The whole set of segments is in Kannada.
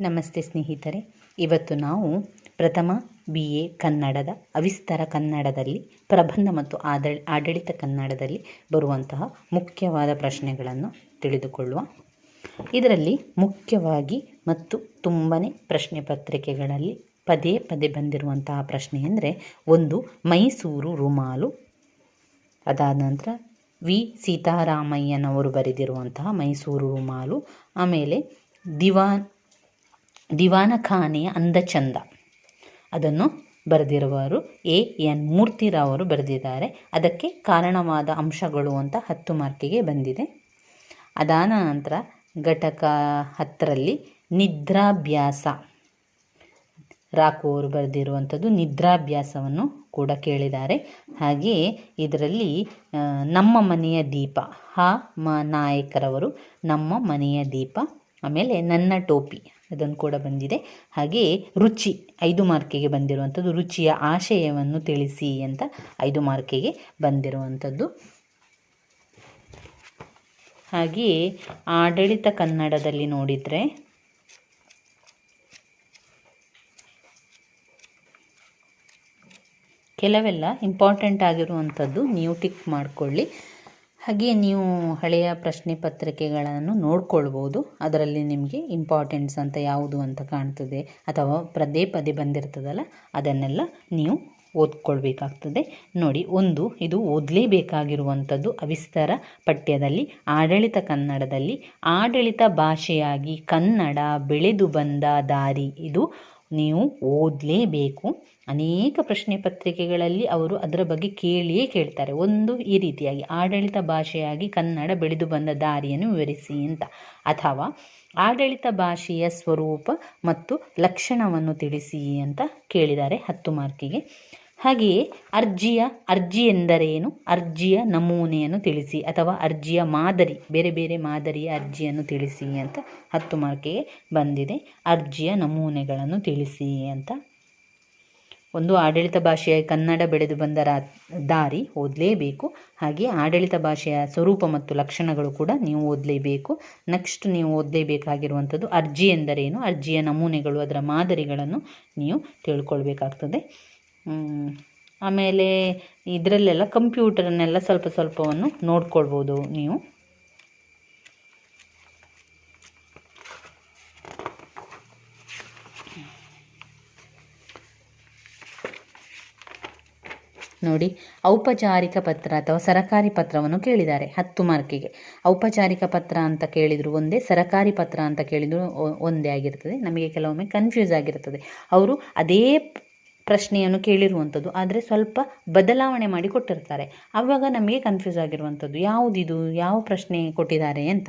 ನಮಸ್ತೆ ಸ್ನೇಹಿತರೆ. ಇವತ್ತು ನಾವು ಪ್ರಥಮ ಬಿ ಎ ಕನ್ನಡದ, ಅವಿಸ್ತಾರ ಕನ್ನಡದಲ್ಲಿ, ಪ್ರಬಂಧ ಮತ್ತು ಆಡಳಿತ ಕನ್ನಡದಲ್ಲಿ ಬರುವಂತಹ ಮುಖ್ಯವಾದ ಪ್ರಶ್ನೆಗಳನ್ನು ತಿಳಿದುಕೊಳ್ಳುವ. ಇದರಲ್ಲಿ ಮುಖ್ಯವಾಗಿ ಮತ್ತು ತುಂಬನೇ ಪ್ರಶ್ನೆ ಪತ್ರಿಕೆಗಳಲ್ಲಿ ಪದೇ ಪದೇ ಬಂದಿರುವಂತಹ ಪ್ರಶ್ನೆ ಅಂದರೆ ಒಂದು ಮೈಸೂರು ರುಮಾಲು. ಅದಾದ ನಂತರ ವಿ. ಸೀತಾರಾಮಯ್ಯನವರು ಬರೆದಿರುವಂತಹ ಮೈಸೂರು ರುಮಾಲು. ಆಮೇಲೆ ದಿವಾನ್ ದಿವಾನಖಾನೆಯ ಅಂದಚಂದ. ಅದನ್ನು ಬರೆದಿರುವವರು ಎ. ಎನ್. ಮೂರ್ತಿರಾವ್ ಅವರು ಬರೆದಿದ್ದಾರೆ. ಅದಕ್ಕೆ ಕಾರಣವಾದ ಅಂಶಗಳು ಅಂತ ಹತ್ತು ಮಾರ್ಕಿಗೆ ಬಂದಿದೆ. ಅದಾದ ನಂತರ ಘಟಕ ಹತ್ತರಲ್ಲಿ ನಿದ್ರಾಭ್ಯಾಸ. ರಾಕು ಅವರು ಬರೆದಿರುವಂಥದ್ದು ನಿದ್ರಾಭ್ಯಾಸವನ್ನು ಕೂಡ ಕೇಳಿದ್ದಾರೆ. ಹಾಗೆಯೇ ಇದರಲ್ಲಿ ನಮ್ಮ ಮನೆಯ ದೀಪ, ಹ, ಮ, ನಾಯಕರವರು ನಮ್ಮ ಮನೆಯ ದೀಪ ಆಮೇಲೆ ನನ್ನ ಟೋಪಿ ಅದನ್ನು ಕೂಡ ಬಂದಿದೆ. ಹಾಗೆಯೇ ರುಚಿ, ಐದು ಮಾರ್ಕಿಗೆ ಬಂದಿರುವಂಥದ್ದು ರುಚಿಯ ಆಶಯವನ್ನು ತಿಳಿಸಿ ಅಂತ ಐದು ಮಾರ್ಕಿಗೆ ಬಂದಿರುವಂಥದ್ದು. ಹಾಗೆಯೇ ಆಡಳಿತ ಕನ್ನಡದಲ್ಲಿ ನೋಡಿದರೆ ಕೆಲವೆಲ್ಲ ಇಂಪಾರ್ಟೆಂಟ್ ಆಗಿರುವಂಥದ್ದು ನೀವು ಟಿಕ್ ಮಾಡಿಕೊಳ್ಳಿ. ಹಾಗೆ ನೀವು ಹಳೆಯ ಪ್ರಶ್ನೆ ಪತ್ರಿಕೆಗಳನ್ನು ನೋಡ್ಕೊಳ್ಬೋದು. ಅದರಲ್ಲಿ ನಿಮಗೆ ಇಂಪಾರ್ಟೆನ್ಸ್ ಅಂತ ಯಾವುದು ಅಂತ ಕಾಣ್ತದೆ ಅಥವಾ ಪದೇ ಪದೇ ಬಂದಿರ್ತದಲ್ಲ, ಅದನ್ನೆಲ್ಲ ನೀವು ಓದ್ಕೊಳ್ಬೇಕಾಗ್ತದೆ. ನೋಡಿ, ಒಂದು, ಇದು ಓದಲೇಬೇಕಾಗಿರುವಂಥದ್ದು ಅವಿಸ್ತಾರ ಪಠ್ಯದಲ್ಲಿ, ಆಡಳಿತ ಕನ್ನಡದಲ್ಲಿ. ಆಡಳಿತ ಭಾಷೆಯಾಗಿ ಕನ್ನಡ ಬೆಳೆದು ಬಂದ ದಾರಿ ಇದು. ನೀವು ಓದಲೇಬೇಕು. ಅನೇಕ ಪ್ರಶ್ನೆ ಪತ್ರಿಕೆಗಳಲ್ಲಿ ಅವರು ಅದರ ಬಗ್ಗೆ ಕೇಳಿಯೇ ಕೇಳ್ತಾರೆ. ಒಂದು ಈ ರೀತಿಯಾಗಿ, ಆಡಳಿತ ಭಾಷೆಯಾಗಿ ಕನ್ನಡ ಬೆಳೆದು ಬಂದ ದಾರಿಯನ್ನು ವಿವರಿಸಿ ಅಂತ. ಅಥವಾ ಆಡಳಿತ ಭಾಷೆಯ ಸ್ವರೂಪ ಮತ್ತು ಲಕ್ಷಣವನ್ನು ತಿಳಿಸಿ ಅಂತ ಕೇಳಿದ್ದಾರೆ ಹತ್ತು ಮಾರ್ಕಿಗೆ. ಹಾಗೆಯೇ ಅರ್ಜಿಯ ಅರ್ಜಿ ಎಂದರೇನು? ಅರ್ಜಿಯ ನಮೂನೆಯನ್ನು ತಿಳಿಸಿ ಅಥವಾ ಅರ್ಜಿಯ ಮಾದರಿ, ಬೇರೆ ಬೇರೆ ಮಾದರಿಯ ಅರ್ಜಿಯನ್ನು ತಿಳಿಸಿ ಅಂತ ಹತ್ತು ಮಾರ್ಕಿಗೆ ಬಂದಿದೆ. ಅರ್ಜಿಯ ನಮೂನೆಗಳನ್ನು ತಿಳಿಸಿ ಅಂತ. ಒಂದು ಆಡಳಿತ ಭಾಷೆಯ ಕನ್ನಡ ಬೆಳೆದು ಬಂದ ರಾ, ದಾರಿ ಓದಲೇಬೇಕು. ಹಾಗೆ ಆಡಳಿತ ಭಾಷೆಯ ಸ್ವರೂಪ ಮತ್ತು ಲಕ್ಷಣಗಳು ಕೂಡ ನೀವು ಓದಲೇಬೇಕು. ನೆಕ್ಸ್ಟ್ ನೀವು ಓದಲೇಬೇಕಾಗಿರುವಂಥದ್ದು ಅರ್ಜಿ ಎಂದರೇನು? ಅರ್ಜಿಯ ನಮೂನೆಗಳು, ಅದರ ಮಾದರಿಗಳನ್ನು ನೀವು ತಿಳ್ಕೊಳ್ಬೇಕಾಗ್ತದೆ. ಆಮೇಲೆ ಇದರಲ್ಲೆಲ್ಲ ಕಂಪ್ಯೂಟರ್ನೆಲ್ಲ ಸ್ವಲ್ಪ ಸ್ವಲ್ಪವನ್ನು ನೋಡ್ಕೊಳ್ಬೋದು ನೀವು. ನೋಡಿ, ಔಪಚಾರಿಕ ಪತ್ರ ಅಥವಾ ಸರಕಾರಿ ಪತ್ರವನ್ನು ಕೇಳಿದ್ದಾರೆ ಹತ್ತು ಮಾರ್ಕಿಗೆ. ಔಪಚಾರಿಕ ಪತ್ರ ಅಂತ ಕೇಳಿದ್ರು ಒಂದೇ, ಸರಕಾರಿ ಪತ್ರ ಅಂತ ಕೇಳಿದ್ರು ಒಂದೇ ಆಗಿರ್ತದೆ. ನಮಗೆ ಕೆಲವೊಮ್ಮೆ ಕನ್ಫ್ಯೂಸ್ ಆಗಿರ್ತದೆ. ಅವರು ಅದೇ ಪ್ರಶ್ನೆಯನ್ನು ಕೇಳಿರುವಂಥದ್ದು. ಆದರೆ ಸ್ವಲ್ಪ ಬದಲಾವಣೆ ಮಾಡಿ ಕೊಟ್ಟಿರ್ತಾರೆ. ಆವಾಗ ನಮಗೆ ಕನ್ಫ್ಯೂಸ್ ಆಗಿರುವಂಥದ್ದು. ಯಾವುದಿದು? ಯಾವ ಪ್ರಶ್ನೆ ಕೊಟ್ಟಿದ್ದಾರೆ ಅಂತ.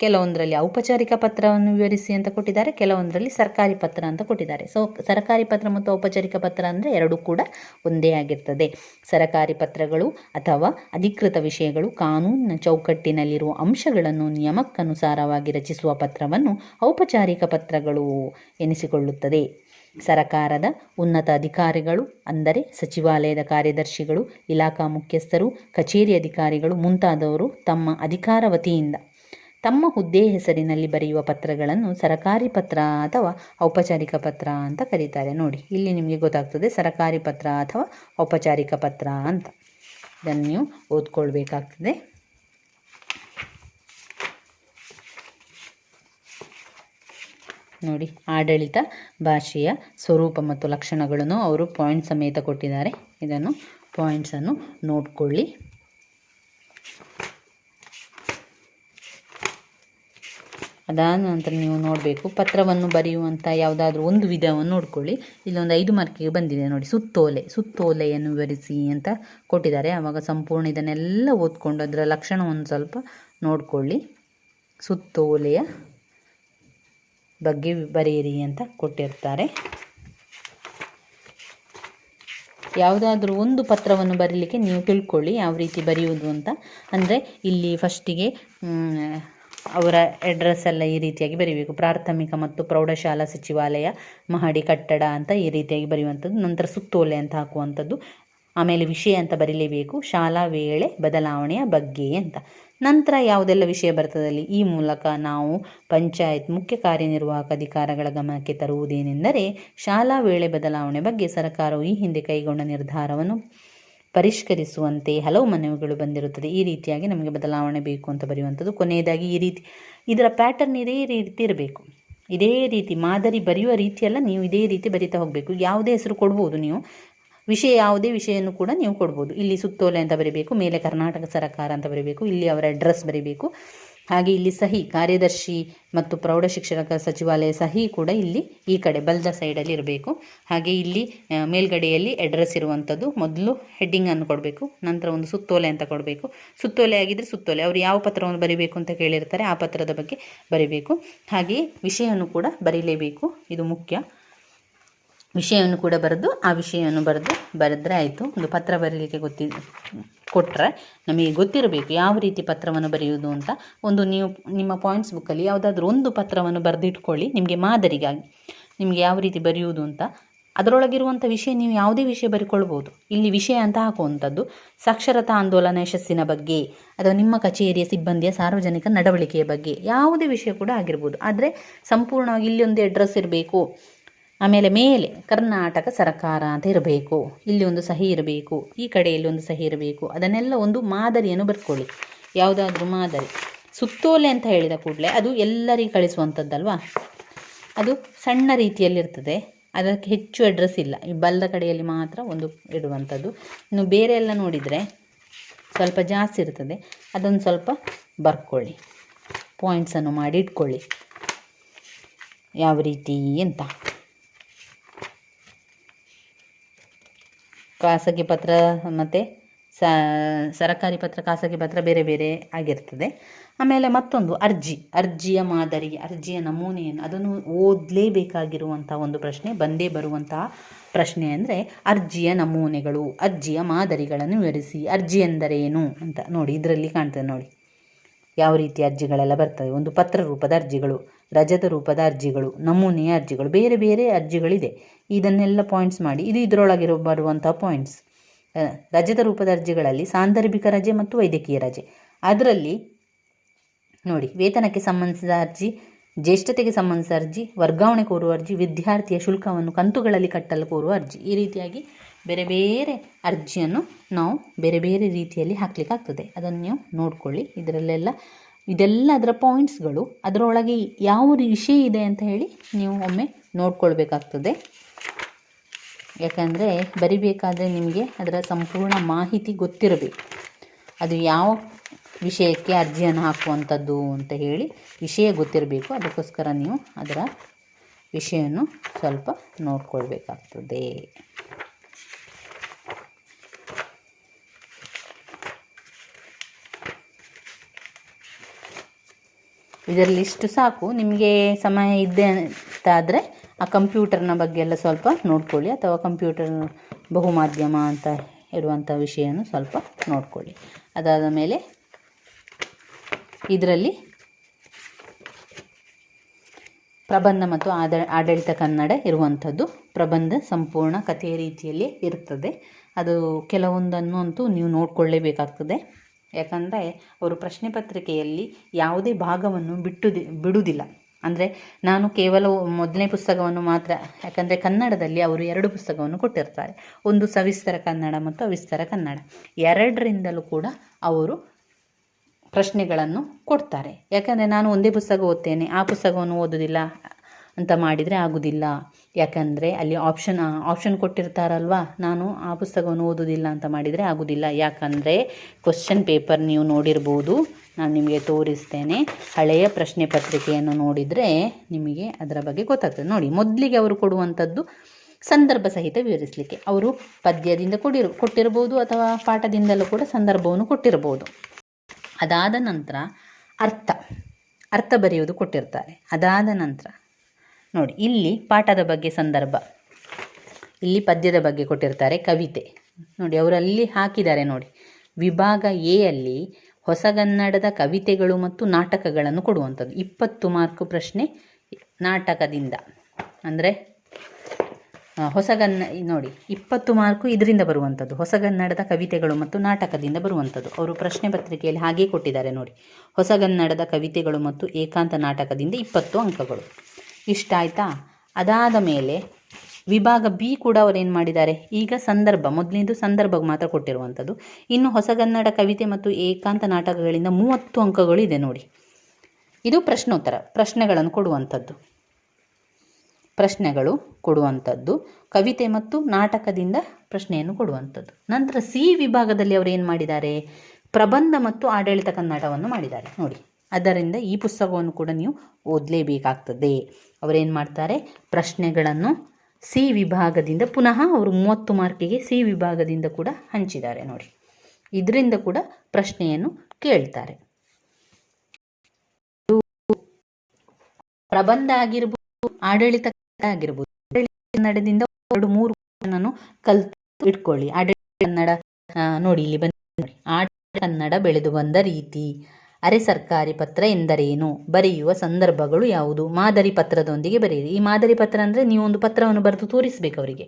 ಕೆಲವೊಂದರಲ್ಲಿ ಔಪಚಾರಿಕ ಪತ್ರವನ್ನು ವಿವರಿಸಿ ಅಂತ ಕೊಟ್ಟಿದ್ದಾರೆ. ಕೆಲವೊಂದರಲ್ಲಿ ಸರ್ಕಾರಿ ಪತ್ರ ಅಂತ ಕೊಟ್ಟಿದ್ದಾರೆ. ಸೊ ಸರ್ಕಾರಿ ಪತ್ರ ಮತ್ತು ಔಪಚಾರಿಕ ಪತ್ರ ಅಂದರೆ ಎರಡೂ ಕೂಡ ಒಂದೇ ಆಗಿರ್ತದೆ. ಸರಕಾರಿ ಪತ್ರಗಳು ಅಥವಾ ಅಧಿಕೃತ ವಿಷಯಗಳು, ಕಾನೂನಿನ ಚೌಕಟ್ಟಿನಲ್ಲಿರುವ ಅಂಶಗಳನ್ನು ನಿಯಮಕ್ಕನುಸಾರವಾಗಿ ರಚಿಸುವ ಪತ್ರವನ್ನು ಔಪಚಾರಿಕ ಪತ್ರಗಳು ಎನಿಸಿಕೊಳ್ಳುತ್ತದೆ. ಸರಕಾರದ ಉನ್ನತ ಅಧಿಕಾರಿಗಳು, ಅಂದರೆ ಸಚಿವಾಲಯದ ಕಾರ್ಯದರ್ಶಿಗಳು, ಇಲಾಖಾ ಮುಖ್ಯಸ್ಥರು, ಕಚೇರಿ ಅಧಿಕಾರಿಗಳು ಮುಂತಾದವರು ತಮ್ಮ ಅಧಿಕಾರ ವತಿಯಿಂದ ತಮ್ಮ ಹುದ್ದೆ ಹೆಸರಿನಲ್ಲಿ ಬರೆಯುವ ಪತ್ರಗಳನ್ನು ಸರಕಾರಿ ಪತ್ರ ಅಥವಾ ಔಪಚಾರಿಕ ಪತ್ರ ಅಂತ ಕರೀತಾರೆ. ನೋಡಿ, ಇಲ್ಲಿ ನಿಮಗೆ ಗೊತ್ತಾಗ್ತದೆ ಸರಕಾರಿ ಪತ್ರ ಅಥವಾ ಔಪಚಾರಿಕ ಪತ್ರ ಅಂತ. ಇದನ್ನು ನೀವು ಓದ್ಕೊಳ್ಬೇಕಾಗ್ತದೆ. ನೋಡಿ, ಆಡಳಿತ, ಭಾಷೆಯ ಸ್ವರೂಪ ಮತ್ತು ಲಕ್ಷಣಗಳನ್ನು ಅವರು ಪಾಯಿಂಟ್ ಸಮೇತ ಕೊಟ್ಟಿದ್ದಾರೆ. ಇದನ್ನು ಪಾಯಿಂಟ್ಸನ್ನು ನೋಡಿಕೊಳ್ಳಿ ಅದಾದ ನಂತರ ನೀವು ನೋಡಬೇಕು, ಪತ್ರವನ್ನು ಬರೆಯುವಂಥ ಯಾವುದಾದ್ರೂ ಒಂದು ವಿಧವನ್ನು ನೋಡ್ಕೊಳ್ಳಿ ಇಲ್ಲೊಂದು ಐದು ಮಾರ್ಕಿಗೆ ಬಂದಿದೆ ನೋಡಿ, ಸುತ್ತೋಲೆ, ಸುತ್ತೋಲೆಯನ್ನು ವಿವರಿಸಿ ಅಂತ ಕೊಟ್ಟಿದ್ದಾರೆ. ಆವಾಗ ಸಂಪೂರ್ಣ ಇದನ್ನೆಲ್ಲ ಓದ್ಕೊಂಡು ಅದರ ಲಕ್ಷಣವನ್ನು ಸ್ವಲ್ಪ ನೋಡಿಕೊಳ್ಳಿ ಸುತ್ತೋಲೆಯ ಬಗ್ಗೆ ಬರೆಯಿರಿ ಅಂತ ಕೊಟ್ಟಿರ್ತಾರೆ. ಯಾವುದಾದ್ರೂ ಒಂದು ಪತ್ರವನ್ನು ಬರೀಲಿಕ್ಕೆ ನೀವು ತಿಳ್ಕೊಳ್ಳಿ, ಯಾವ ರೀತಿ ಬರೆಯುವುದು ಅಂತ. ಅಂದರೆ ಇಲ್ಲಿ ಫಸ್ಟಿಗೆ ಅವರ ಅಡ್ರೆಸ್ ಎಲ್ಲ ಈ ರೀತಿಯಾಗಿ ಬರೀಬೇಕು. ಪ್ರಾಥಮಿಕ ಮತ್ತು ಪ್ರೌಢಶಾಲಾ ಸಚಿವಾಲಯ, ಮಹಡಿ ಕಟ್ಟಡ ಅಂತ ಈ ರೀತಿಯಾಗಿ ಬರೆಯುವಂಥದ್ದು. ನಂತರ ಸುತ್ತೋಲೆ ಅಂತ ಹಾಕುವಂಥದ್ದು. ಆಮೇಲೆ ವಿಷಯ ಅಂತ ಬರೀಲೇಬೇಕು. ಶಾಲಾ ವೇಳೆ ಬದಲಾವಣೆಯ ಬಗ್ಗೆ ಅಂತ. ನಂತರ ಯಾವುದೆಲ್ಲ ವಿಷಯ ಬರ್ತದಲ್ಲಿ ಈ ಮೂಲಕ ನಾವು ಪಂಚಾಯತ್ ಮುಖ್ಯ ಕಾರ್ಯನಿರ್ವಾಹಕ ಅಧಿಕಾರಗಳ ಗಮನಕ್ಕೆ ತರುವುದೇನೆಂದರೆ ಶಾಲಾ ವೇಳೆ ಬದಲಾವಣೆ ಬಗ್ಗೆ ಸರ್ಕಾರವು ಈ ಹಿಂದೆ ಕೈಗೊಂಡ ನಿರ್ಧಾರವನ್ನು ಪರಿಷ್ಕರಿಸುವಂತೆ ಹಲವು ಮನವಿಗಳು ಬಂದಿರುತ್ತದೆ. ಈ ರೀತಿಯಾಗಿ ನಮಗೆ ಬದಲಾವಣೆ ಬೇಕು ಅಂತ ಬರೆಯುವಂಥದ್ದು. ಕೊನೆಯದಾಗಿ ಈ ರೀತಿ, ಇದರ ಪ್ಯಾಟರ್ನ್ ಇದೇ ರೀತಿ ಇರಬೇಕು. ಇದೇ ರೀತಿ ಮಾದರಿ ಬರೆಯುವ ರೀತಿಯೆಲ್ಲ, ನೀವು ಇದೇ ರೀತಿ ಬರಿತಾ ಹೋಗಬೇಕು. ಯಾವುದೇ ಹೆಸರು ಕೊಡ್ಬೋದು ನೀವು. ವಿಷಯ ಯಾವುದೇ ವಿಷಯವನ್ನು ಕೂಡ ನೀವು ಕೊಡ್ಬೋದು. ಇಲ್ಲಿ ಸುತ್ತೋಲೆ ಅಂತ ಬರೀಬೇಕು, ಮೇಲೆ ಕರ್ನಾಟಕ ಸರ್ಕಾರ ಅಂತ ಬರೀಬೇಕು, ಇಲ್ಲಿ ಅವರ ಅಡ್ರೆಸ್ ಬರೀಬೇಕು. ಹಾಗೆ ಇಲ್ಲಿ ಸಹಿ, ಕಾರ್ಯದರ್ಶಿ ಮತ್ತು ಪ್ರೌಢಶಿಕ್ಷಣ ಸಚಿವಾಲಯ ಸಹಿ ಕೂಡ ಇಲ್ಲಿ ಈ ಕಡೆ ಬಲ್ದ ಸೈಡಲ್ಲಿ ಇರಬೇಕು. ಹಾಗೆ ಇಲ್ಲಿ ಮೇಲ್ಗಡೆಯಲ್ಲಿ ಅಡ್ರೆಸ್ ಇರುವಂಥದ್ದು ಮೊದಲು ಹೆಡ್ಡಿಂಗನ್ನು ಕೊಡಬೇಕು, ನಂತರ ಒಂದು ಸುತ್ತೋಲೆ ಅಂತ ಕೊಡಬೇಕು. ಸುತ್ತೋಲೆ ಆಗಿದ್ದರೆ ಸುತ್ತೋಲೆ, ಅವರು ಯಾವ ಪತ್ರವನ್ನು ಬರೀಬೇಕು ಅಂತ ಕೇಳಿರ್ತಾರೆ ಆ ಪತ್ರದ ಬಗ್ಗೆ ಬರೀಬೇಕು. ಹಾಗೆಯೇ ವಿಷಯವನ್ನು ಕೂಡ ಬರೀಲೇಬೇಕು, ಇದು ಮುಖ್ಯ. ವಿಷಯವನ್ನು ಕೂಡ ಬರೆದು, ಆ ವಿಷಯವನ್ನು ಬರೆದು ಬರೆದ್ರೆ ಆಯಿತು. ಒಂದು ಪತ್ರ ಬರೀಲಿಕ್ಕೆ ಗೊತ್ತಿ ಕೊಟ್ಟರೆ ನಮಗೆ ಗೊತ್ತಿರಬೇಕು ಯಾವ ರೀತಿ ಪತ್ರವನ್ನು ಬರೆಯುವುದು ಅಂತ. ಒಂದು ನೀವು ನಿಮ್ಮ ಪಾಯಿಂಟ್ಸ್ ಬುಕ್ಕಲ್ಲಿ ಯಾವುದಾದ್ರೂ ಒಂದು ಪತ್ರವನ್ನು ಬರೆದಿಟ್ಕೊಳ್ಳಿ, ನಿಮಗೆ ಮಾದರಿಗಾಗಿ, ನಿಮಗೆ ಯಾವ ರೀತಿ ಬರೆಯುವುದು ಅಂತ. ಅದರೊಳಗಿರುವಂಥ ವಿಷಯ ನೀವು ಯಾವುದೇ ವಿಷಯ ಬರಿಕೊಳ್ಬೋದು. ಇಲ್ಲಿ ವಿಷಯ ಅಂತ ಹಾಕುವಂಥದ್ದು, ಸಾಕ್ಷರತಾ ಆಂದೋಲನ ಯಶಸ್ಸಿನ ಬಗ್ಗೆ ಅಥವಾ ನಿಮ್ಮ ಕಚೇರಿಯ ಸಿಬ್ಬಂದಿಯ ಸಾರ್ವಜನಿಕ ನಡವಳಿಕೆಯ ಬಗ್ಗೆ ಯಾವುದೇ ವಿಷಯ ಕೂಡ ಆಗಿರ್ಬೋದು. ಆದರೆ ಸಂಪೂರ್ಣವಾಗಿ ಇಲ್ಲಿ ಒಂದು ಅಡ್ರೆಸ್ ಇರಬೇಕು. ಆಮೇಲೆ ಮೇಲೆ ಕರ್ನಾಟಕ ಸರ್ಕಾರ ಅಂತ ಇರಬೇಕು. ಇಲ್ಲಿ ಒಂದು ಸಹಿ ಇರಬೇಕು. ಈ ಕಡೆಯಲ್ಲಿ ಒಂದು ಸಹಿ ಇರಬೇಕು. ಅದನ್ನೆಲ್ಲ ಒಂದು ಮಾದರಿಯನ್ನು ಬರ್ಕೊಳ್ಳಿ. ಯಾವುದಾದ್ರೂ ಮಾದರಿ. ಸುತ್ತೋಲೆ ಅಂತ ಹೇಳಿದ ಕೂಡಲೇ ಅದು ಎಲ್ಲರಿಗೆ ಕಳಿಸುವಂಥದ್ದಲ್ವಾ? ಅದು ಸಣ್ಣ ರೀತಿಯಲ್ಲಿರ್ತದೆ ಅದಕ್ಕೆ ಹೆಚ್ಚು ಅಡ್ರೆಸ್ ಇಲ್ಲ. ಈ ಬಲ್ಲದ ಕಡೆಯಲ್ಲಿ ಮಾತ್ರ ಒಂದು ಇಡುವಂಥದ್ದು. ಇನ್ನು ಬೇರೆ ಎಲ್ಲ ನೋಡಿದರೆ ಸ್ವಲ್ಪ ಜಾಸ್ತಿ ಇರ್ತದೆ. ಅದೊಂದು ಸ್ವಲ್ಪ ಬರ್ಕೊಳ್ಳಿ. ಪಾಯಿಂಟ್ಸನ್ನು ಮಾಡಿ ಇಟ್ಕೊಳ್ಳಿ. ಯಾವ ರೀತಿ ಅಂತ. ಖಾಸಗಿ ಪತ್ರ ಮತ್ತು ಸರಕಾರಿ ಪತ್ರ, ಖಾಸಗಿ ಪತ್ರ ಬೇರೆ ಬೇರೆ ಆಗಿರ್ತದೆ. ಆಮೇಲೆ ಮತ್ತೊಂದು ಅರ್ಜಿ, ಅರ್ಜಿಯ ಮಾದರಿ, ಅರ್ಜಿಯ ನಮೂನೆಯನ್ನು ಅದನ್ನು ಓದಲೇಬೇಕಾಗಿರುವಂಥ ಒಂದು ಪ್ರಶ್ನೆ, ಬಂದೇ ಬರುವಂತಹ ಪ್ರಶ್ನೆ ಅಂದರೆ ಅರ್ಜಿಯ ನಮೂನೆಗಳು, ಅರ್ಜಿಯ ಮಾದರಿಗಳನ್ನು ವಿವರಿಸಿ, ಅರ್ಜಿ ಎಂದರೇನು ಅಂತ ನೋಡಿ, ಇದರಲ್ಲಿ ಕಾಣ್ತದೆ ನೋಡಿ. ಯಾವ ರೀತಿ ಅರ್ಜಿಗಳೆಲ್ಲ ಬರ್ತವೆ? ಒಂದು ಪತ್ರ ರೂಪದ ಅರ್ಜಿಗಳು, ರಜದ ರೂಪದ ಅರ್ಜಿಗಳು, ನಮೂನೆಯ ಅರ್ಜಿಗಳು, ಬೇರೆ ಬೇರೆ ಅರ್ಜಿಗಳಿದೆ. ಇದನ್ನೆಲ್ಲ ಪಾಯಿಂಟ್ಸ್ ಮಾಡಿ. ಇದು ಇದರೊಳಗಿರೋ ಬರುವಂಥ ಪಾಯಿಂಟ್ಸ್ ರಜದ ರೂಪದ ಅರ್ಜಿಗಳಲ್ಲಿ ಸಾಂದರ್ಭಿಕ ರಜೆ ಮತ್ತು ವೈದ್ಯಕೀಯ ರಜೆ. ಅದರಲ್ಲಿ ನೋಡಿ, ವೇತನಕ್ಕೆ ಸಂಬಂಧಿಸಿದ ಅರ್ಜಿ, ಜ್ಯೇಷ್ಠತೆಗೆ ಸಂಬಂಧಿಸಿದ ಅರ್ಜಿ, ವರ್ಗಾವಣೆ ಕೋರುವ ಅರ್ಜಿ, ವಿದ್ಯಾರ್ಥಿಯ ಶುಲ್ಕವನ್ನು ಕಂತುಗಳಲ್ಲಿ ಕಟ್ಟಲು ಕೋರುವ ಅರ್ಜಿ. ಈ ರೀತಿಯಾಗಿ ಬೇರೆ ಬೇರೆ ಅರ್ಜಿಯನ್ನು ನಾವು ಬೇರೆ ಬೇರೆ ರೀತಿಯಲ್ಲಿ ಹಾಕಲಿಕ್ಕಾಗ್ತದೆ. ಅದನ್ನು ನೀವು ನೋಡ್ಕೊಳ್ಳಿ. ಇದರಲ್ಲೆಲ್ಲ, ಇದೆಲ್ಲ ಅದರ ಪಾಯಿಂಟ್ಸ್ಗಳು ಅದರೊಳಗೆ ಯಾವ ವಿಷಯ ಇದೆ ಅಂತ ಹೇಳಿ ನೀವು ಒಮ್ಮೆ ನೋಡ್ಕೊಳ್ಬೇಕಾಗ್ತದೆ. ಯಾಕಂದರೆ ಬರಿಬೇಕಾದರೆ ನಿಮಗೆ ಅದರ ಸಂಪೂರ್ಣ ಮಾಹಿತಿ ಗೊತ್ತಿರಬೇಕು. ಅದು ಯಾವ ವಿಷಯಕ್ಕೆ ಅರ್ಜಿಯನ್ನು ಹಾಕುವಂಥದ್ದು ಅಂತ ಹೇಳಿ ವಿಷಯ ಗೊತ್ತಿರಬೇಕು. ಅದಕ್ಕೋಸ್ಕರ ನೀವು ಅದರ ವಿಷಯವನ್ನು ಸ್ವಲ್ಪ ನೋಡ್ಕೊಳ್ಬೇಕಾಗ್ತದೆ. ಇದರಲ್ಲಿ ಇಷ್ಟು ಸಾಕು. ನಿಮಗೆ ಸಮಯ ಇದೆ ಅಂತಾದರೆ ಆ ಕಂಪ್ಯೂಟರ್ನ ಬಗ್ಗೆ ಎಲ್ಲ ಸ್ವಲ್ಪ ನೋಡ್ಕೊಳ್ಳಿ ಅಥವಾ ಕಂಪ್ಯೂಟರ್ ಬಹುಮಾಧ್ಯಮ ಅಂತ ಇರುವಂಥ ವಿಷಯನೂ ಸ್ವಲ್ಪ ನೋಡ್ಕೊಳ್ಳಿ. ಅದಾದ ಮೇಲೆ ಇದರಲ್ಲಿ ಪ್ರಬಂಧ ಮತ್ತು ಆದ, ಆಡಳಿತ ಕನ್ನಡ ಇರುವಂಥದ್ದು. ಪ್ರಬಂಧ ಸಂಪೂರ್ಣ ಕಥೆಯ ರೀತಿಯಲ್ಲಿ ಇರ್ತದೆ. ಅದು ಕೆಲವೊಂದನ್ನು ಅಂತೂ ನೀವು ನೋಡಿಕೊಳ್ಳೇಬೇಕಾಗ್ತದೆ. ಯಾಕಂದರೆ ಅವರು ಪ್ರಶ್ನೆ ಪತ್ರಿಕೆಯಲ್ಲಿ ಯಾವುದೇ ಭಾಗವನ್ನು ಬಿಟ್ಟು ಬಿಡುವುದಿಲ್ಲ. ಅಂದರೆ ನಾನು ಕೇವಲ ಮೊದಲನೇ ಪುಸ್ತಕವನ್ನು ಮಾತ್ರ, ಯಾಕಂದರೆ ಕನ್ನಡದಲ್ಲಿ ಅವರು ಎರಡು ಪುಸ್ತಕವನ್ನು ಕೊಟ್ಟಿರ್ತಾರೆ. ಒಂದು ಸವಿಸ್ತರ ಕನ್ನಡ ಮತ್ತು ಅವಿಸ್ತರ ಕನ್ನಡ. ಎರಡರಿಂದಲೂ ಕೂಡ ಅವರು ಪ್ರಶ್ನೆಗಳನ್ನು ಕೊಡ್ತಾರೆ. ಯಾಕಂದರೆ ನಾನು ಒಂದೇ ಪುಸ್ತಕ ಓದ್ತೇನೆ, ಆ ಪುಸ್ತಕವನ್ನು ಓದೋದಿಲ್ಲ ಅಂತ ಮಾಡಿದರೆ ಆಗೋದಿಲ್ಲ. ಯಾಕಂದರೆ ಅಲ್ಲಿ ಆಪ್ಷನ್ ಆಪ್ಷನ್ ಕೊಟ್ಟಿರ್ತಾರಲ್ವಾ? ನಾನು ಆ ಪುಸ್ತಕವನ್ನು ಓದೋದಿಲ್ಲ ಅಂತ ಮಾಡಿದರೆ ಆಗೋದಿಲ್ಲ. ಯಾಕಂದರೆ ಕ್ವಶನ್ ಪೇಪರ್ ನೀವು ನೋಡಿರ್ಬೋದು. ನಾನು ನಿಮಗೆ ತೋರಿಸ್ತೇನೆ. ಹಳೆಯ ಪ್ರಶ್ನೆ ಪತ್ರಿಕೆಯನ್ನು ನೋಡಿದರೆ ನಿಮಗೆ ಅದರ ಬಗ್ಗೆ ಗೊತ್ತಾಗ್ತದೆ. ನೋಡಿ, ಮೊದಲಿಗೆ ಅವರು ಕೊಡುವಂಥದ್ದು ಸಂದರ್ಭ ಸಹಿತ ವಿವರಿಸಲಿಕ್ಕೆ. ಅವರು ಪದ್ಯದಿಂದ ಕೊಡಿರು, ಕೊಟ್ಟಿರ್ಬೋದು ಅಥವಾ ಪಾಠದಿಂದಲೂ ಕೂಡ ಸಂದರ್ಭವನ್ನು ಕೊಟ್ಟಿರ್ಬೋದು. ಅದಾದ ನಂತರ ಅರ್ಥ. ಅರ್ಥ ಬರೆಯುವುದು ಕೊಟ್ಟಿರ್ತಾರೆ. ಅದಾದ ನಂತರ ನೋಡಿ, ಇಲ್ಲಿ ಪಾಠದ ಬಗ್ಗೆ ಸಂದರ್ಭ. ಇಲ್ಲಿ ಪದ್ಯದ ಬಗ್ಗೆ ಕೊಟ್ಟಿರ್ತಾರೆ ಕವಿತೆ. ನೋಡಿ, ಅವರಲ್ಲಿ ಹಾಕಿದ್ದಾರೆ ನೋಡಿ. ವಿಭಾಗ ಎ ಅಲ್ಲಿ ಹೊಸಗನ್ನಡದ ಕವಿತೆಗಳು ಮತ್ತು ನಾಟಕಗಳನ್ನು ಕೊಡುವಂಥದ್ದು. ಇಪ್ಪತ್ತು ಮಾರ್ಕ್ ಪ್ರಶ್ನೆ ನಾಟಕದಿಂದ. ಅಂದರೆ ಹೊಸಗನ್ನ ನೋಡಿ, ಇಪ್ಪತ್ತು ಮಾರ್ಕು ಇದರಿಂದ ಬರುವಂಥದ್ದು. ಹೊಸಗನ್ನಡದ ಕವಿತೆಗಳು ಮತ್ತು ನಾಟಕದಿಂದ ಬರುವಂಥದ್ದು. ಅವರು ಪ್ರಶ್ನೆ ಪತ್ರಿಕೆಯಲ್ಲಿ ಹಾಗೆ ಕೊಟ್ಟಿದ್ದಾರೆ ನೋಡಿ. ಹೊಸಗನ್ನಡದ ಕವಿತೆಗಳು ಮತ್ತು ಏಕಾಂತ ನಾಟಕದಿಂದ ಇಪ್ಪತ್ತು ಅಂಕಗಳು. ಇಷ್ಟ ಆಯಿತಾ? ಅದಾದ ಮೇಲೆ ವಿಭಾಗ ಬಿ ಕೂಡ ಅವರು ಏನು ಮಾಡಿದ್ದಾರೆ? ಈಗ ಸಂದರ್ಭ, ಮೊದಲಿಂದು ಸಂದರ್ಭ ಮಾತ್ರ ಕೊಟ್ಟಿರುವಂಥದ್ದು. ಇನ್ನು ಹೊಸಗನ್ನಡ ಕವಿತೆ ಮತ್ತು ಏಕಾಂತ ನಾಟಕಗಳಿಂದ ಮೂವತ್ತು ಅಂಕಗಳು ಇದೆ ನೋಡಿ. ಇದು ಪ್ರಶ್ನೋತ್ತರ, ಪ್ರಶ್ನೆಗಳನ್ನು ಕೊಡುವಂಥದ್ದು. ಪ್ರಶ್ನೆಗಳು ಕೊಡುವಂಥದ್ದು, ಕವಿತೆ ಮತ್ತು ನಾಟಕದಿಂದ ಪ್ರಶ್ನೆಯನ್ನು ಕೊಡುವಂಥದ್ದು. ನಂತರ ಸಿ ವಿಭಾಗದಲ್ಲಿ ಅವರು ಏನು ಮಾಡಿದ್ದಾರೆ? ಪ್ರಬಂಧ ಮತ್ತು ಆಡಳಿತ ಕನ್ನಡವನ್ನು ಮಾಡಿದ್ದಾರೆ. ನೋಡಿ. ಅದರಿಂದ ಈ ಪುಸ್ತಕವನ್ನು ಕೂಡ ನೀವು ಓದಲೇಬೇಕಾಗ್ತದೆ. ಅವರೇನು ಮಾಡ್ತಾರೆ? ಪ್ರಶ್ನೆಗಳನ್ನು ಸಿ ವಿಭಾಗದಿಂದ ಪುನಃ ಅವರು ಮೂವತ್ತು ಮಾರ್ಕಿಗೆ ಸಿ ವಿಭಾಗದಿಂದ ಕೂಡ ಹಂಚಿದ್ದಾರೆ ನೋಡಿ ಇದರಿಂದ ಕೂಡ ಪ್ರಶ್ನೆಯನ್ನು ಕೇಳ್ತಾರೆ. ಪ್ರಬಂಧ ಆಗಿರ್ಬೋದು, ಆಡಳಿತ ಆಗಿರ್ಬೋದು ಕನ್ನಡದಿಂದ ಎರಡು ಮೂರು ಕಲ್ತು ಇಟ್ಕೊಳ್ಳಿ. ಆಡಳಿತ ಕನ್ನಡ ನೋಡಿ ಇಲ್ಲಿ ಬಂದು ಆಡಳಿತ ಕನ್ನಡ ಬೆಳೆದು ಬಂದ ರೀತಿ. ಅರೆ ಸರ್ಕಾರಿ ಪತ್ರ ಎಂದರೇನು? ಬರೆಯುವ ಸಂದರ್ಭಗಳು ಯಾವುದು? ಮಾದರಿ ಪತ್ರದೊಂದಿಗೆ ಬರೆಯಿರಿ. ಈ ಮಾದರಿ ಪತ್ರ ಅಂದರೆ ನೀವು ಒಂದು ಪತ್ರವನ್ನು ಬರೆದು ತೋರಿಸ್ಬೇಕು ಅವರಿಗೆ.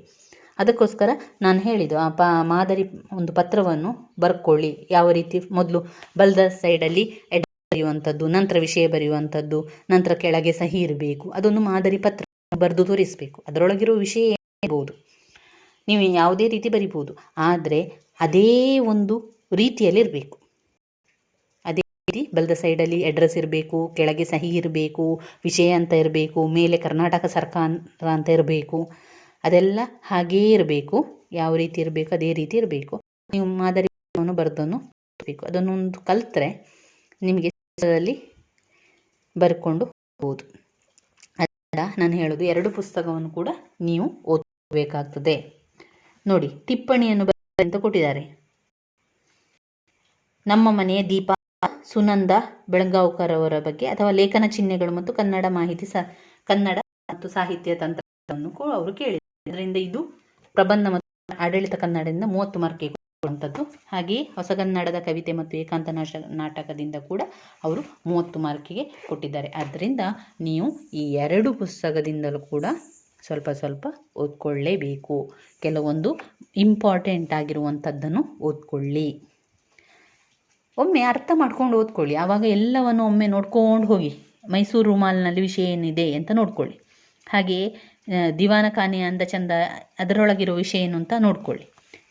ಅದಕ್ಕೋಸ್ಕರ ನಾನು ಹೇಳಿದ್ದು, ಆ ಪ, ಮಾದರಿ ಒಂದು ಪತ್ರವನ್ನು ಬರ್ಕೊಳ್ಳಿ. ಯಾವ ರೀತಿ? ಮೊದಲು ಬಲ್ದ ಸೈಡಲ್ಲಿ ಎಡ ಬರೆಯುವಂಥದ್ದು, ನಂತರ ವಿಷಯ ಬರೆಯುವಂಥದ್ದು, ನಂತರ ಕೆಳಗೆ ಸಹಿ ಇರಬೇಕು. ಅದೊಂದು ಮಾದರಿ ಪತ್ರ ಬರೆದು ತೋರಿಸಬೇಕು. ಅದರೊಳಗಿರೋ ವಿಷಯ ಏನಿರ್ಬೋದು ನೀವು ಯಾವುದೇ ರೀತಿ ಬರಿಬೋದು. ಆದರೆ ಅದೇ ಒಂದು ರೀತಿಯಲ್ಲಿ ಇರಬೇಕು ರೀತಿ ಸೈಡ್ ಸೈಡಲ್ಲಿ ಅಡ್ರೆಸ್ ಇರಬೇಕು, ಕೆಳಗೆ ಸಹಿ ಇರಬೇಕು, ವಿಷಯ ಅಂತ ಇರಬೇಕು, ಮೇಲೆ ಕರ್ನಾಟಕ ಸರ್ಕಾರ ಅಂತ ಇರಬೇಕು. ಅದೆಲ್ಲ ಹಾಗೇ ಇರಬೇಕು. ಯಾವ ರೀತಿ ಇರಬೇಕು, ಅದೇ ರೀತಿ ಇರಬೇಕು. ನೀವು ಮಾದರಿಯನ್ನು ಬರೆದನ್ನು ಬೇಕು ಅದನ್ನೊಂದು ಕಲಿತ್ರೆ ನಿಮಗೆ ಬರ್ಕೊಂಡು ಹೋಗ್ಬೋದು. ಅದರಿಂದ ನಾನು ಹೇಳೋದು ಎರಡು ಪುಸ್ತಕವನ್ನು ಕೂಡ ನೀವು ಓದಬೇಕಾಗ್ತದೆ. ನೋಡಿ, ಟಿಪ್ಪಣಿಯನ್ನು ಅಂತ ಕೊಟ್ಟಿದ್ದಾರೆ. ನಮ್ಮ ಮನೆಯ ದೀಪ ಸುನಂದ ಬೆಳಗಾವ್ಕರ್ ಅವರ ಬಗ್ಗೆ ಅಥವಾ ಲೇಖನ ಚಿಹ್ನೆಗಳು ಮತ್ತು ಕನ್ನಡ ಮಾಹಿತಿ ಸ, ಕನ್ನಡ ಮತ್ತು ಸಾಹಿತ್ಯ ತಂತ್ರವನ್ನು ಅವರು ಕೇಳಿದ್ದಾರೆ. ಇದರಿಂದ ಇದು ಪ್ರಬಂಧ ಮತ್ತು ಆಡಳಿತ ಕನ್ನಡದಿಂದ ಮೂವತ್ತು ಮಾರ್ಕಿಗೆ ಕೊಡುವಂಥದ್ದು. ಹಾಗೆಯೇ ಹೊಸಗನ್ನಡದ ಕವಿತೆ ಮತ್ತು ಏಕಾಂತ ನಾಶ, ನಾಟಕದಿಂದ ಕೂಡ ಅವರು ಮೂವತ್ತು ಮಾರ್ಕಿಗೆ ಕೊಟ್ಟಿದ್ದಾರೆ. ಆದ್ದರಿಂದ ನೀವು ಈ ಎರಡು ಪುಸ್ತಕದಿಂದಲೂ ಕೂಡ ಸ್ವಲ್ಪ ಸ್ವಲ್ಪ ಓದ್ಕೊಳ್ಳೇಬೇಕು. ಕೆಲವೊಂದು ಇಂಪಾರ್ಟೆಂಟ್ ಆಗಿರುವಂಥದ್ದನ್ನು ಓದ್ಕೊಳ್ಳಿ. ಒಮ್ಮೆ ಅರ್ಥ ಮಾಡ್ಕೊಂಡು ಓದ್ಕೊಳ್ಳಿ. ಆವಾಗ ಎಲ್ಲವನ್ನು ಒಮ್ಮೆ ನೋಡ್ಕೊಂಡು ಹೋಗಿ. ಮೈಸೂರು ರುಮಾಲ್ನಲ್ಲಿ ವಿಷಯ ಏನಿದೆ ಅಂತ ನೋಡ್ಕೊಳ್ಳಿ. ಹಾಗೆಯೇ ದಿವಾನಖಾನೆ ದಿವಾನ ಖಾನೆ ಅಂದ ಚಂದ ಅದರೊಳಗಿರೋ ವಿಷಯ ಏನು ಅಂತ ನೋಡ್ಕೊಳ್ಳಿ.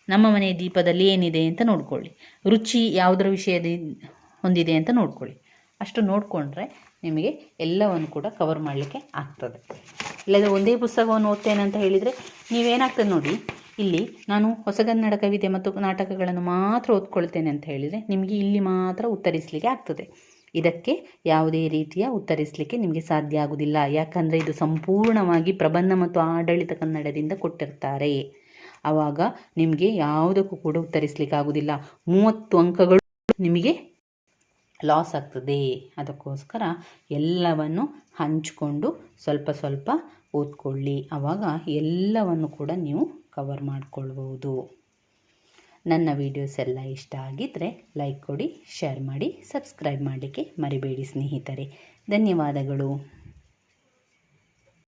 ನಮ್ಮ ಮನೆಯ ದೀಪದಲ್ಲಿ ಏನಿದೆ ಅಂತ ನೋಡ್ಕೊಳ್ಳಿ. ರುಚಿ ಯಾವುದರ ವಿಷಯದ ಹೊಂದಿದೆ ಅಂತ ನೋಡ್ಕೊಳ್ಳಿ. ಅಷ್ಟು ನೋಡಿಕೊಂಡ್ರೆ ನಿಮಗೆ ಎಲ್ಲವನ್ನು ಕೂಡ ಕವರ್ ಮಾಡಲಿಕ್ಕೆ ಆಗ್ತದೆ. ಇಲ್ಲದೆ ಒಂದೇ ಪುಸ್ತಕವನ್ನು ಓದ್ತೇನೆ ಅಂತ ಹೇಳಿದರೆ ನೀವೇನಾಗ್ತದೆ ನೋಡಿ ಇಲ್ಲಿ ನಾನು ಹೊಸಗನ್ನಡ ಕವಿತೆ ಮತ್ತು ನಾಟಕಗಳನ್ನು ಮಾತ್ರ ಓದ್ಕೊಳ್ತೇನೆ ಅಂತ ಹೇಳಿದರೆ ನಿಮಗೆ ಇಲ್ಲಿ ಮಾತ್ರ ಉತ್ತರಿಸಲಿಕ್ಕೆ ಆಗ್ತದೆ. ಇದಕ್ಕೆ ಯಾವುದೇ ರೀತಿಯ ಉತ್ತರಿಸಲಿಕ್ಕೆ ನಿಮಗೆ ಸಾಧ್ಯ ಆಗುವುದಿಲ್ಲ ಯಾಕಂದರೆ ಇದು ಸಂಪೂರ್ಣವಾಗಿ ಪ್ರಬಂಧ ಮತ್ತು ಆಡಳಿತ ಕನ್ನಡದಿಂದ ಕೊಟ್ಟಿರ್ತಾರೆ. ಆವಾಗ ನಿಮಗೆ ಯಾವುದಕ್ಕೂ ಕೂಡ ಉತ್ತರಿಸಲಿಕ್ಕೆ ಆಗುವುದಿಲ್ಲ ಮೂವತ್ತು ಅಂಕಗಳು ನಿಮಗೆ ಲಾಸ್ ಆಗ್ತದೆ. ಅದಕ್ಕೋಸ್ಕರ ಎಲ್ಲವನ್ನು ಹಂಚಿಕೊಂಡು ಸ್ವಲ್ಪ ಸ್ವಲ್ಪ ಓದ್ಕೊಳ್ಳಿ. ಆವಾಗ ಎಲ್ಲವನ್ನು ಕೂಡ ನೀವು ಕವರ್ ಮಾಡಿಕೊಳ್ಬೋದು ನನ್ನ ವೀಡಿಯೋಸ್ ಎಲ್ಲ ಇಷ್ಟ ಆಗಿದ್ದರೆ ಲೈಕ್ ಕೊಡಿ ಶೇರ್ ಮಾಡಿ ಸಬ್ಸ್ಕ್ರೈಬ್ ಮಾಡಲಿಕ್ಕೆ ಮರಿಬೇಡಿ ಸ್ನೇಹಿತರೆ. ಧನ್ಯವಾದಗಳು.